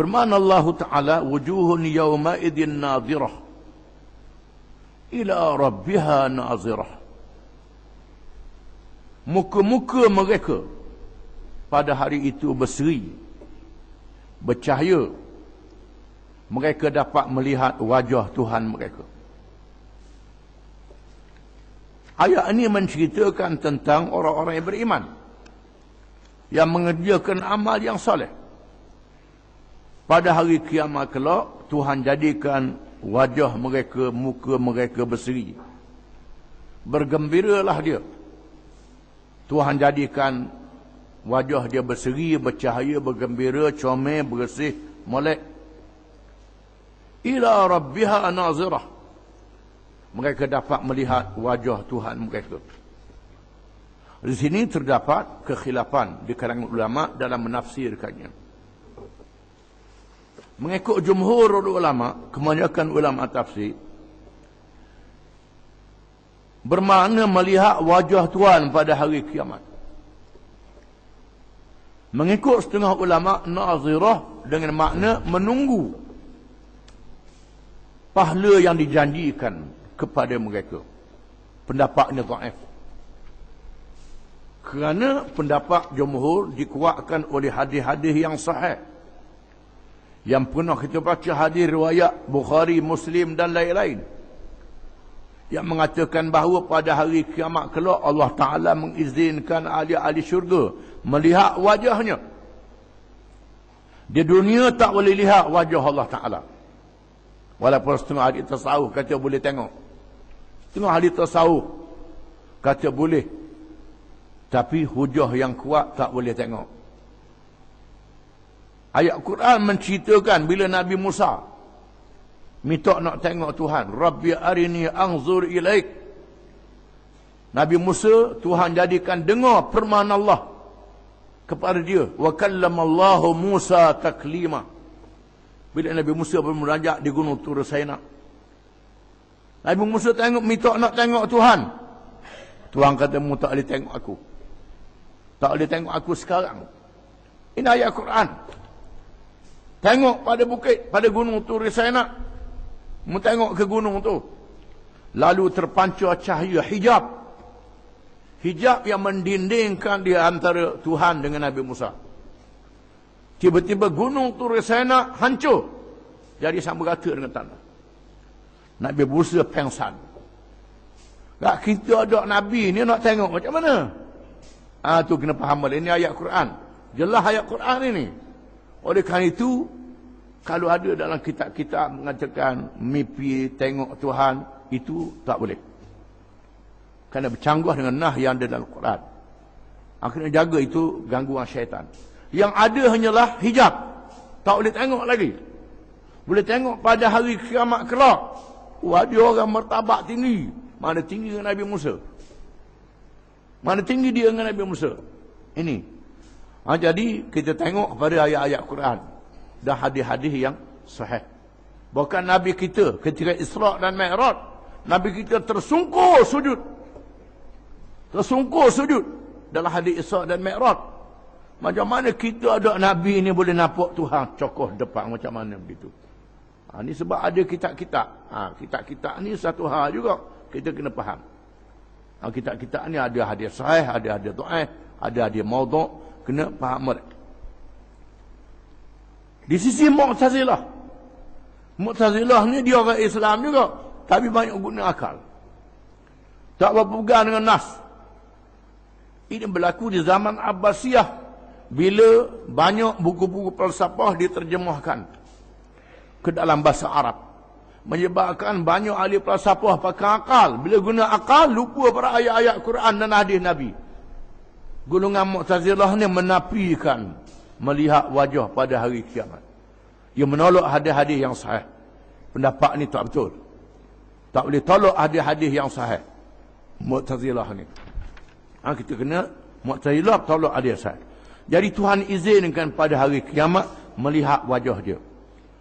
Firman Allah Ta'ala, wujuhun yawma idin nadirah. Ila rabbiha nazirah. Muka-muka mereka pada hari itu berseri. Bercahaya. Mereka dapat melihat wajah Tuhan mereka. Ayat ini menceritakan tentang orang-orang yang beriman. Yang mengerjakan amal yang soleh. Pada hari kiamat kelak, Tuhan jadikan wajah mereka, muka mereka berseri. Bergembiralah dia. Tuhan jadikan wajah dia berseri, bercahaya, bergembira, comel, bersih, molek. Ila rabbiha nazirah mereka dapat melihat wajah Tuhan mereka. Di sini terdapat kekhilafan di kalangan ulama dalam menafsirkannya. Mengikut jumhur ulama, kebanyakan ulama tafsir bermakna melihat wajah Tuhan pada hari kiamat. Mengikut setengah ulama nazirah dengan makna menunggu pahala yang dijanjikan kepada mereka. Pendapatnya ta'if. Kerana pendapat jumhur dikuatkan oleh hadis-hadis yang sahih. Yang pernah kita baca hadis riwayat Bukhari, Muslim dan lain-lain. Yang mengatakan bahawa pada hari kiamat kelak Allah Ta'ala mengizinkan ahli-ahli syurga melihat wajahnya. Di dunia tak boleh lihat wajah Allah Ta'ala. Walaupun setengah hadis tersawuh kata boleh tengok. Tengah ahli tasawuf kata boleh. Tapi hujah yang kuat tak boleh tengok. Ayat Quran menceritakan bila Nabi Musa minta nak tengok Tuhan, Rabbi arini anzur ilaik. Nabi Musa Tuhan jadikan dengar firman Allah kepada dia, wa kallamallahu Musa taklima. Bila Nabi Musa bermunajat di gunung Tur Sainah, Nabi Musa tengok, minta nak tengok Tuhan. Tuhan kata, mu tak boleh tengok aku. Tak boleh tengok aku sekarang. Ini ayat Quran. Tengok pada bukit, pada gunung tu Risaina. Mu tengok ke gunung tu. Lalu terpancar cahaya hijab. Hijab yang mendindingkan di antara Tuhan dengan Nabi Musa. Tiba-tiba gunung tu Risaina hancur. Jadi sama rata dengan tanah. Nabi Musa pengsan. Tak kita ada Nabi ni nak tengok macam mana? Ah tu kena faham ini ayat Quran. Jelas ayat Quran ini. Oleh kerana itu kalau ada dalam kitab-kitab mengatakan mimpi tengok Tuhan itu tak boleh. Kerana bercanggah dengan nah yang ada dalam Quran. Akhirnya jaga itu gangguan syaitan. Yang ada hanyalah hijab. Tak boleh tengok lagi. Boleh tengok pada hari kiamat kelak. Wah dia orang martabak tinggi. Mana tinggi dengan Nabi Musa? Mana tinggi dia dengan Nabi Musa? Ini. Ha, jadi kita tengok pada ayat-ayat Quran dan hadis-hadis yang sahih. Bukan Nabi kita ketika Isra' dan Mi'raj, Nabi kita tersungkur sujud. Tersungkur sujud dalam hadis Isra' dan Mi'raj. Macam mana kita ada Nabi ini boleh nampak Tuhan cokoh depan macam mana begitu? Ha, ini sebab ada kitab-kitab. Ha, kitab-kitab ni satu hal juga. Kita kena faham. Ha, kitab-kitab ni ada hadiah sahih, ada hadiah tu'ah, ada hadiah mauduk. Kena faham mereka. Di sisi Mu'tazilah. Mu'tazilah ni dia orang Islam juga. Tapi banyak guna akal. Tak berpegang dengan Nas. Ini berlaku di zaman Abbasiyah. Bila banyak buku-buku falsafah diterjemahkan ke dalam bahasa Arab menyebabkan banyak ahli falsafah pakai akal bila guna akal lupa pada ayat-ayat Quran dan hadis Nabi golongan Mu'tazilah ni menafikan melihat wajah pada hari kiamat. Ia menolak hadis-hadis yang sahih. Pendapat ni tak betul. Tak boleh tolak hadis-hadis yang sahih. Mu'tazilah ni. Ha, kita kena Mu'tazilah tolak hadis sahih. Jadi Tuhan izinkan pada hari kiamat melihat wajah dia